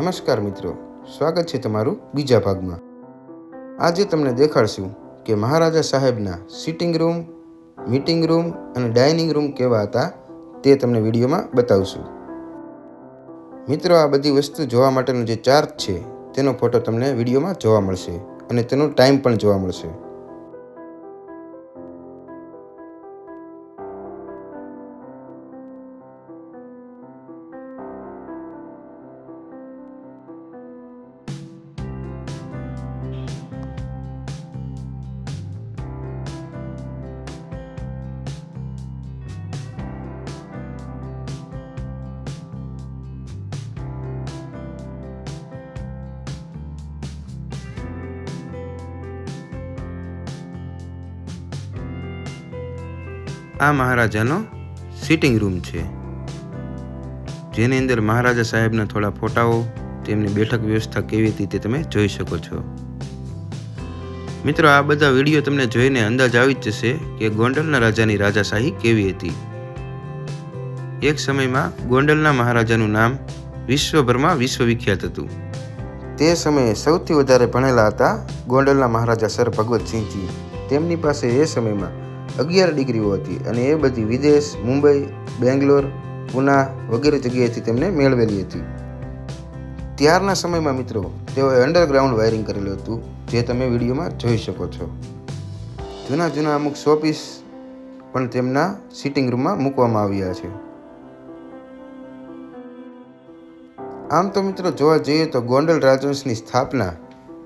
નમસ્કાર મિત્રો, સ્વાગત છે તમારું બીજા ભાગમાં. આજે તમને દેખાડશું કે મહારાજા સાહેબના સિટિંગ રૂમ મીટિંગ રૂમ અને ડાઇનિંગ રૂમ કેવા હતા તે તમને વિડીયોમાં બતાવશું. મિત્રો, આ બધી વસ્તુ જોવા માટેનો જે ચાર્જ છે, તેનો ફોટો તમને વિડીયોમાં જોવા મળશે અને તેનો ટાઈમ પણ જોવા મળશે. આ મહારાજાનો સિટિંગ રૂમ છે. જેની અંદર મહારાજા સાહેબના થોડા ફોટાઓ, તેમની બેઠક વ્યવસ્થા કેવી હતી તે તમે જોઈ શકો છો. મિત્રો, આ બધા વીડિયો તમને જોઈને અંદાજ આવી જ જશે કે ગોંડલના રાજાની રાજાશાહી કેવી હતી. એક સમયમાં ગોંડલના મહારાજાનું નામ વિશ્વભરમાં વિશ્વવિખ્યાત હતું. તે સમયે સૌથી વધારે ભણેલા હતા ગોંડલના મહારાજા સર ભગવતસિંહજી. તેમની પાસે એ સમયમાં અગિયાર ડિગ્રીઓ હતી અને એ બધી વિદેશ, મુંબઈ, બેંગ્લોર, પુના વગેરે જગ્યાએથી તેમને મેળવેલી હતી. ત્યારના સમયમાં મિત્રો, તેઓએ અંડરગ્રાઉન્ડ વાયરિંગ કરેલું હતું, જે તમે વિડીયોમાં જોઈ શકો છો. જૂના જૂના અમુક શોપીસ પણ તેમના સિટિંગ રૂમમાં મૂકવામાં આવ્યા છે. આમ તો મિત્રો, જોવા જઈએ તો ગોંડલ રાજવંશની સ્થાપના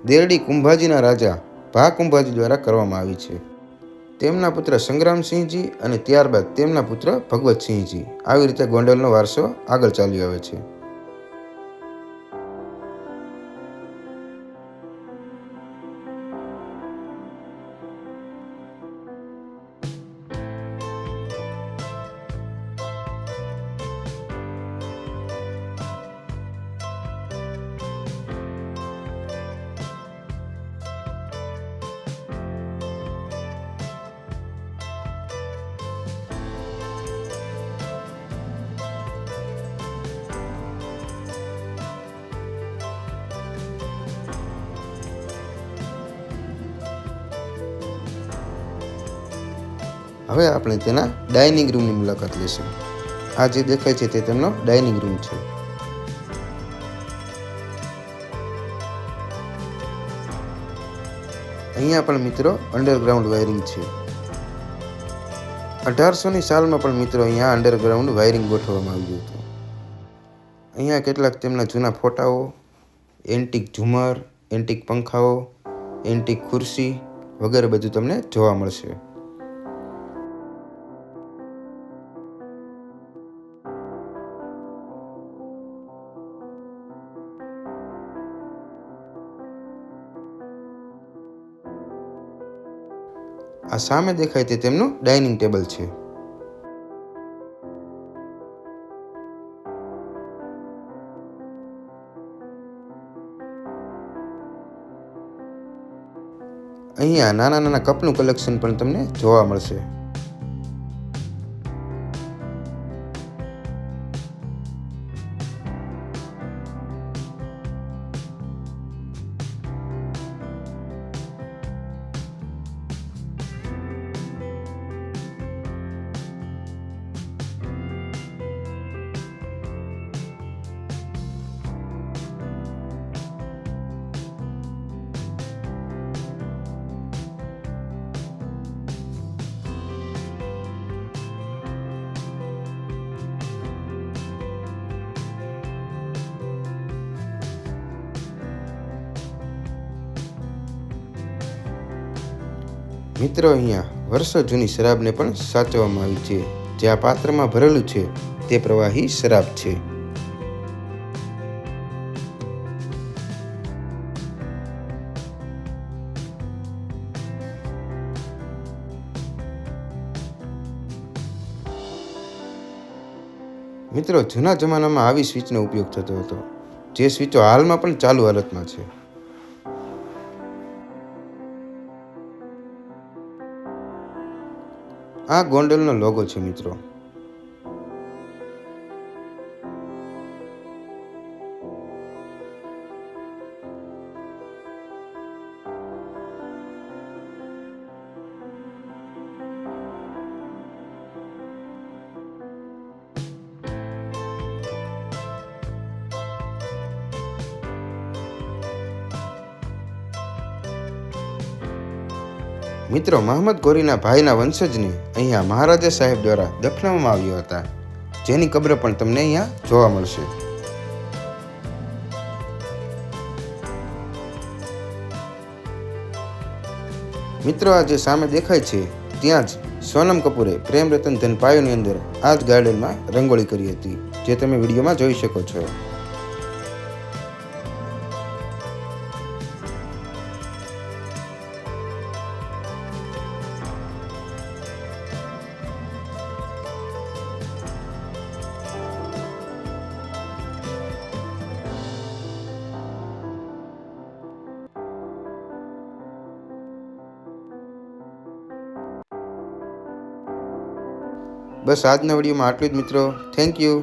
દેરડી કુંભાજીના રાજા ભા કુંભાજી દ્વારા કરવામાં આવી છે. તેમના પુત્ર સંગ્રામસિંહજી અને ત્યારબાદ તેમના પુત્ર ભગવતસિંહજી. આવી રીતે ગોંડલનો વારસો આગળ ચાલ્યો આવે છે. હવે આપણે તેના ડાઇનિંગ રૂમની મુલાકાત લઈશું. આ જે દેખાય છે તે તેમનો ડાઇનિંગ રૂમ છે. અહીંયા પણ મિત્રો અંડરગ્રાઉન્ડ વાયરિંગ છે. અઢારસોની સાલમાં પણ મિત્રો અહીંયા અંડરગ્રાઉન્ડ વાયરિંગ ગોઠવવામાં આવ્યું હતું. અહીંયા કેટલાક તેમના જૂના ફોટાઓ, એન્ટિક ઝુમર, એન્ટિક પંખાઓ, એન્ટિક ખુરશી વગેરે બધું તમને જોવા મળશે. આ સામે દેખાય તે તેમનું ડાઇનિંગ ટેબલ છે. અહીંયા નાના નાના કપનું કલેક્શન પણ તમને જોવા મળશે. મિત્રો, અહીંયા વર્ષો જૂની શરાબને પણ સાચવવામાં આવી છે. જે આ પાત્રમાં ભરેલું છે, તે પ્રવાહી શરાબ છે. મિત્રો, જૂના જમાનામાં આવી સ્વિચનો ઉપયોગ થતો હતો. જે સ્વિચો હાલમાં પણ ચાલુ હાલતમાં છે. આ ગોંડલનો લોગો છે મિત્રો. મિત્રો, મહંમદ ગોરીના ભાઈના વંશજને અહીંયા મહારાજા સાહેબ દ્વારા દફનાવવામાં આવ્યા હતા. જેની કબ્ર પણ તમને અહીંયા જોવા મળશે. મિત્રો, આ જે સામે દેખાય છે, ત્યાં જ સોનમ કપૂરે પ્રેમ રતન ધન પાયોની અંદર આ જ ગાર્ડનમાં રંગોળી કરી હતી, જે તમે વિડીયોમાં જોઈ શકો છો. બસ આજના વિડીયોમાં આટલું જ મિત્રો. Thank you